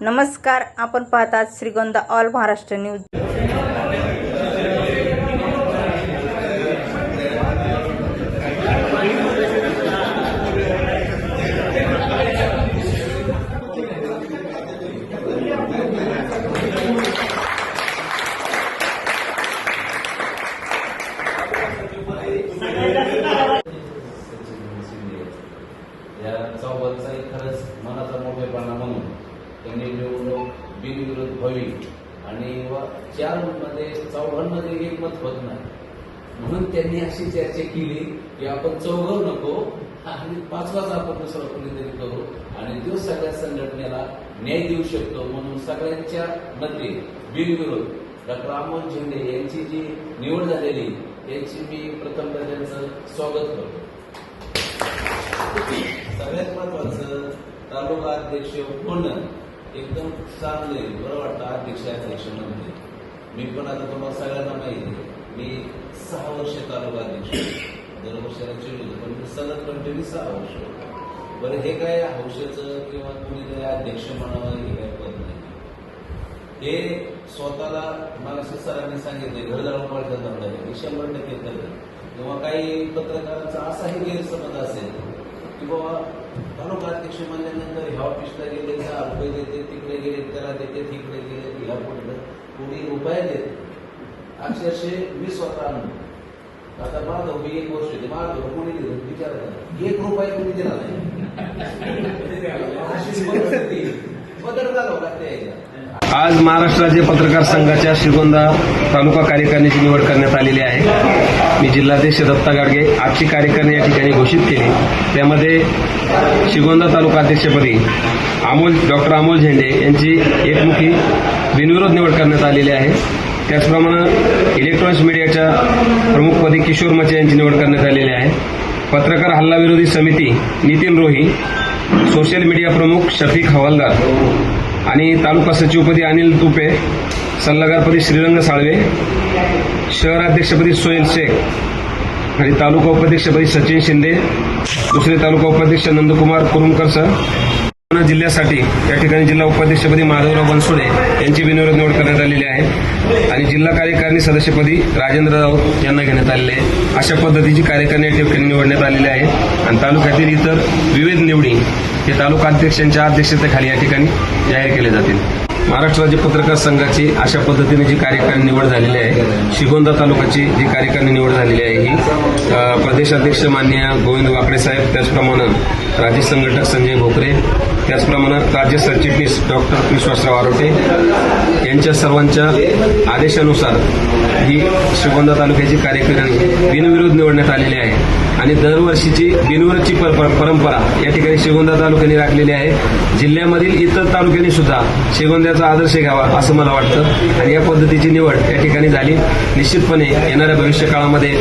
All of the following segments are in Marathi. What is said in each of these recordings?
नमस्कार आपण पाहतात श्रीगोंदा ऑल महाराष्ट्र न्यूज या चौघांचा एक खरंच मनाचा मोठेपणा म्हणून त्यांनी निवडणूक होईल. आणि व चारमध्ये चौघांमध्ये एक मत होत नाही. म्हणून त्यांनी अशी चर्चा केली की आपण चौघ नको आणि पाचवाच आपण दुसरा कोणीतरी करू आणि तो सगळ्या संघटनेला न्याय देऊ शकतो म्हणून सगळ्यांच्या मध्ये बिनविरोध डॉक्टर अमोल झेंडे यांची जी निवड झालेली यांची मी प्रथम त्यांचं स्वागत करतो. सगळ्यात महत्वाचं तालुका अध्यक्ष होणं एकदम चांगले बरं वाटतं अध्यक्ष अध्यक्ष म्हणजे मी पण आता तुम्हाला सगळ्यांना माहिती मी सहा वर्ष तालुका अध्यक्ष दर वर्षाला पण मी सलग कंटिन्यू सहा वर्ष बरं हे काय हौशाचं किंवा कोणीतरी अध्यक्ष म्हणावं हे काय पद नाही. हे स्वतःला मला सरांनी सांगितले घर जाऊन पळचा धंदा आहे. हे शंभर टक्के खरं किंवा काही पत्रकारांचा असाही गैरसमज असेल की बाबा तालुका अध्यक्ष म्हणल्यानंतर ह्या ऑफिसला गेले त्या रुपये देते तिकडे गेले त्याला देते तिकडे गेले ह्या पुढे कोणी रुपये देत अक्षरशः मी स्वतः आणलो आता माझं मी एक वर्ष होते माझं कोणी दिलं विचार करा. एक रुपये कोणी दिला नाही. परिस्थिती. बदल झाला लागते आज महाराष्ट्र राज्य पत्रकार संघाच्या श्रीगोंदा तालुका कार्यकारिणीची निवड करण्यात आलेली आहे. मी जिल्हाध्यक्ष दत्ता गाडगे आजची कार्यकारिणी या ठिकाणी घोषित केली. त्यामध्ये शिगोंदा तालुका अध्यक्षपदी अमोल डॉक्टर अमोल झेंडे यांची एकमुखी बिनविरोध निवड करण्यात आलेली आहे. त्याचप्रमाणे इलेक्ट्रॉनिक्स मीडियाच्या प्रमुखपदी किशोर मचे यांची निवड करण्यात आलेली आहे. पत्रकार हल्ला विरोधी समिती नितीन रोही सोशल मीडिया प्रमुख शफीक हवालदार आणि तालुका सचिवपदी अनिल तुपे सल्लागारपदी श्रीरंग साळवे शहराध्यक्षपदी सोहेल शेख आणि तालुका उपाध्यक्षपदी सचिन शिंदे. दुसरे तालुका उपाध्यक्ष नंदकुमार कुरुमकर सर. जिल्ह्यासाठी या ठिकाणी जिल्हा उपाध्यक्षपदी माधवराव बनसोडे यांची बिनविरोध निवड करण्यात आलेली आहे. आणि जिल्हा कार्यकारिणी सदस्यपदी राजेंद्र राऊत यांना घेण्यात आलेले आहे. अशा पद्धतीची कार्यकारिणी या ठिकाणी निवडण्यात आलेली आहे. आणि तालुक्यातील इतर विविध निवडी हे तालुका अध्यक्षांच्या अध्यक्षतेखाली या ठिकाणी जाहीर केले जातील. महाराष्ट्र राज्य पत्रकार संघाची अशा पद्धतीने जी कार्यकारिणी निवड झालेली आहे शिगोंदा तालुक्याची जी कार्यकारिणी निवड झालेली आहे ही प्रदेशाध्यक्ष मान्य गोविंद वाकडे साहेब त्याचप्रमाणे राज्य संघटक संजय भोकरे त्याचप्रमाणे राज्य सरचिटणीस डॉक्टर विश्वासराव आरोटे यांच्या सर्वांच्या आदेशानुसार ही श्रीगोंदा तालुक्याची कार्यकारिणी बिनविरोध निवडण्यात आलेली आहे. आणि दरवर्षीची बिनविरोधची परंपरा या ठिकाणी श्रीगोंदा तालुक्याने राखलेली आहे. जिल्ह्यामधील इतर तालुक्यांनी सुद्धा श्रीगोंद्याचा आदर्श घ्यावा असं मला वाटतं. आणि या पद्धतीची निवड या ठिकाणी झाली. निश्चितपणे येणाऱ्या भविष्य काळामध्ये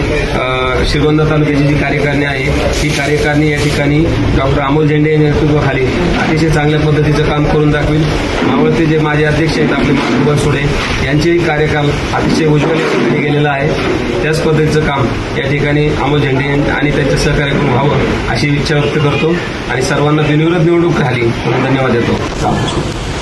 श्रीगोंदा तालुक्याची जी कार्यकारिणी आहे ही कार्यकारिणी या ठिकाणी डॉक्टर अमोल झेंडे यांच्या नेतृत्वाखाली अतिशय चांगल्या पद्धतीचं काम करून दाखवेल. मावळते जे माझे अध्यक्ष आहेत आपले माधुकर सोडे यांचेही कार्यकाल अतिशय उज्ज्वल ठिकाणी गेलेला आहे. त्याच पद्धतीचं काम या ठिकाणी अमोल झेंडे आणि त्यांच्या सहकार्याकडून व्हावं अशी इच्छा व्यक्त करतो. आणि सर्वांना बिनविरोध निवडणूक झाली म्हणून धन्यवाद देतो. रामकृष्ण